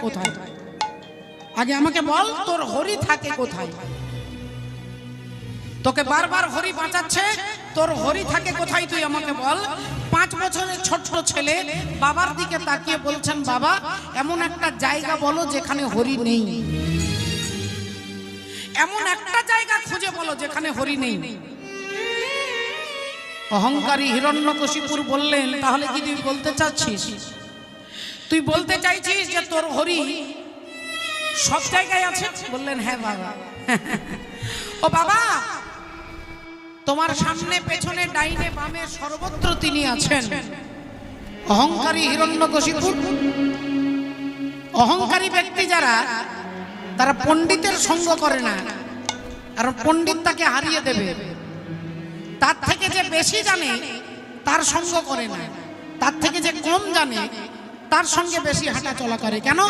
কোথায়? আগে আমাকে বল, তোর হরি থাকে কোথায়? তোকে বারবার হরি বাঁচাচ্ছে, তোর হরি থাকে কোথায় তুই আমাকে বল। পাঁচ বছরের ছোট্ট ছেলে, বাবার দিকে তাকিয়ে বলছেন, বাবা, এমন একটা জায়গা বলো যেখানে হরি নেই। এমন একটা জায়গা খুঁজে বলো যেখানে হরি নেই। অহংকারী হিরণ্যকশিপুর বললেন, তাহলে কি তুই বলতে চাচ্ছিস? তুই বলতে চাইছিস যে তোর হরি সব জায়গায় আছে? বললেন হ্যাঁ বাবা। ও বাবা, তোমার সামনে পেছনে ডাইনে বামে সর্বত্র তিনি আছেন। অহংকারী হিরণ্যকশিপুর, অহংকারী ব্যক্তি যারা, তারা পণ্ডিতের সঙ্গ করে না। আর পণ্ডিত তাকে হারিয়ে দেবে। তার থেকে যে বেশি জানে, তার সঙ্গ করে না। তার থেকে যে কম জানে তার সঙ্গে বেশি হাঁটা চলা করে। কেন?